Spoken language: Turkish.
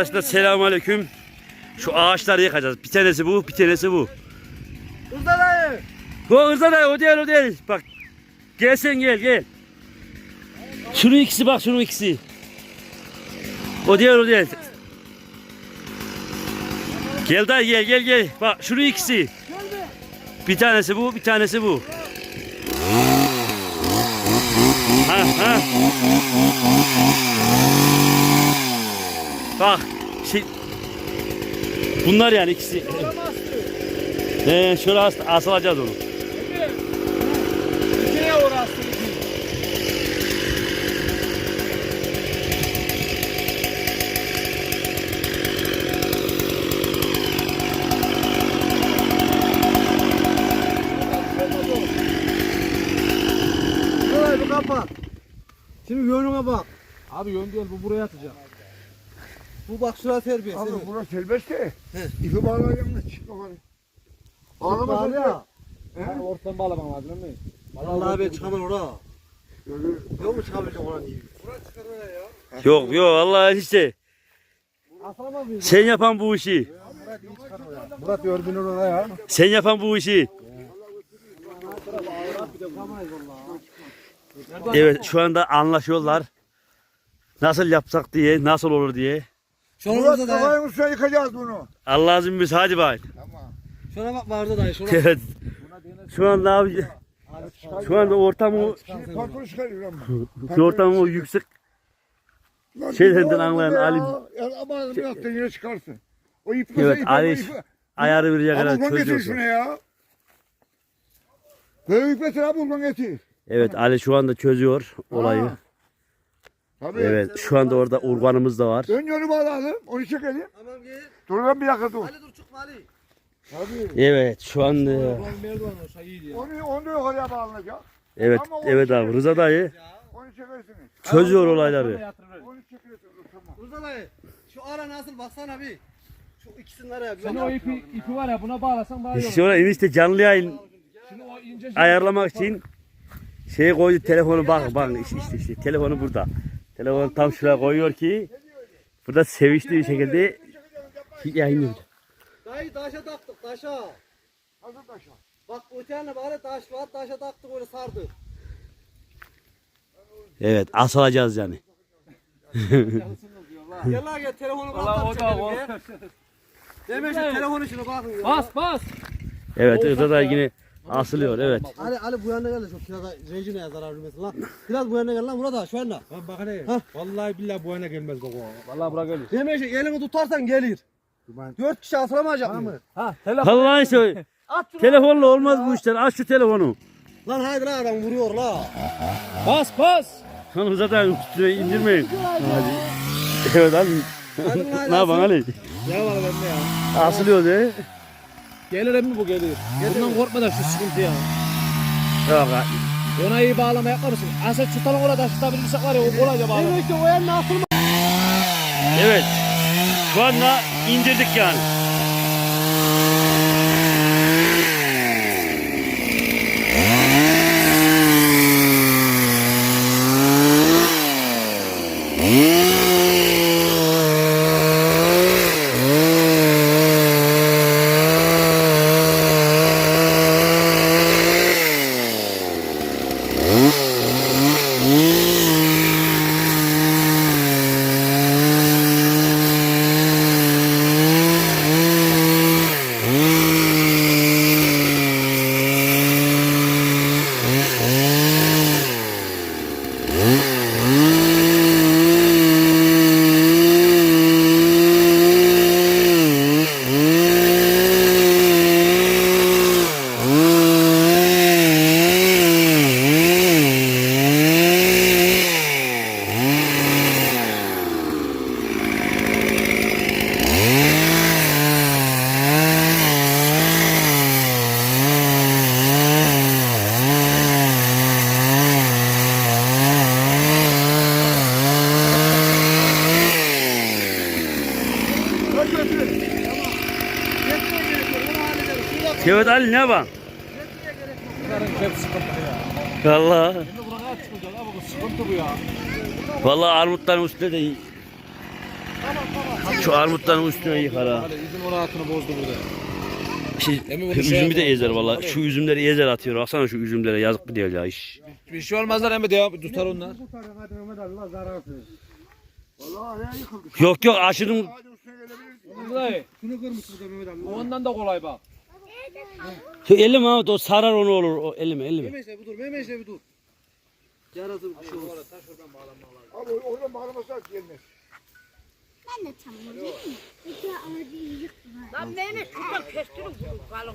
Arkadaşlar selamünaleyküm. Şu ağaçları yakacağız. Bir tanesi bu, bir tanesi bu. Burada dayı. Bu hırza da o değil o değil. Bak. Gel sen gel gel. Şunu ikisi bak şunun ikisi. O değil o değil. Gel dayı gel gel gel. Bak şunu ikisi. Bir tanesi bu, bir tanesi bu. Ha ha. Bak. Şey, bunlar yani ikisi. Ee, şöyle as asılacağız onu. Şimdi yönüne bak. Abi yön değil bu buraya atacak. Bu bak şuraya terbiyesi. Abi evet. burası serbest de. İpi bağlayacağım da çık ya. He? Ortadan bağlamam lazım değil mi? Vallahi ben çıkamam oraya. Yok mu çıkamayacak oraya diye. Yok yok vallahi işte. Mıyız? Sen yapan bu işi. Murat örbünür oraya. Sen yapan bu işi. Evet şu anda anlaşıyorlar. Nasıl yapsak diye, nasıl olur diye. Murat kafayı üstüne yıkacağız bunu. Allah izin verirse hadi bak. Tamam. Şuna bak vardı dayı şuna. Evet. Şu anda abi şu anda ortam o Şimdi kontrol çıkarıyor ama. şu ortam o yüksek. Lan Şeylerden bir anlayan ya. Ali- Ya ama bir hafta yine çıkarsın. O ip Evet, ip, Ali o ip- ayarı verecek Abi kadar buradan getir çözüyorsun. şunu ya. Böyle ip getir abi buradan getir. Evet Ali şu anda çözüyor olayı. Ha. Tabii. Evet şu anda orada urganımız da var. Ön yönü bağlayalım. Onu çekelim. Tamam gel. Dur lan bir dakika dur. Ali dur çıkma Ali. Tabii. Evet şu iyiydi ya. Onu, onu da yukarıya bağlanacak. evet evet abi Rıza dayı Onu çekersiniz. çözüyor olayları. Onu çekersiniz. Tamam. Burada dayı. Şu ara nasıl baksana bir. Şu ikisini araya bir. Sen o ipi, ipi var ya buna bağlasan bağlı olur. Sonra enişte canlı yayın Şimdi o ince ayarlamak için şey koydu telefonu bak bak işte, işte, işte telefonu burada. Telefonu tam şuraya koyuyor ki burada sevinçli bir şekilde yayınlıyor. Dayı taşa taktık taşa. Hazır taşa. Bak ötene bari taş var taşa taktık öyle sardık. Evet asılacağız yani. Gel lan gel telefonu ya. Demek ki telefonu şuna bakın. Bas bas. Evet Rıza da yine asılıyor evet. Ali Ali bu yana gel de şu kiraza rejine zarar vermesin lan. Biraz bu yana gel lan burada şu yana. Lan bak hele. Vallahi billahi bu yana gelmez bak o. Vallahi bırak gelir. Demek ki elini tutarsan gelir. Dört kişi asılamayacak mı? Ha telefon. Allah'ın söyle. At şunu. Telefonla olmaz bu işler. Aç şu telefonu. Lan haydi lan adam vuruyor la. Bas bas. Onu zaten üstüne indirmeyin. Hadi. Evet abi. Ne yapan Ali? Ya var bende ya. Asılıyor de. Gelir mi bu gelir? Bundan korkma da şu sıkıntı ya. Yok abi. Ona iyi bağlama yapar mısın? Aslında tutalım orada tutabilirsek var ya o kolayca bağlama. Demek ki o yana asılma. Evet. Şu anda indirdik yani. Abi bu sıkıntı bu ya. Valla armutların üstünde de. Şu armutların üstüne yıkar ha. Üzüm bozdu burada. Şey, şey üzümü de ezer valla. Şu üzümleri ezer atıyor. Baksana şu üzümlere yazık bir değil ya iş. Bir şey olmazlar hem devam tutar onlar. Ali. Yok yok aşırı üstüne Ali. Ondan da kolay bak. Şu elim Ahmet o sarar onu olur. O elime elime. Mehmet işte bir dur. Mehmet işte bir dur. Yarası bir şey olur. Abi oradan bağlamasa gelmez. Ben de tamam değil mi? İki ağacı yıktım. Lan Mehmet şuradan kestirin bunu kalın.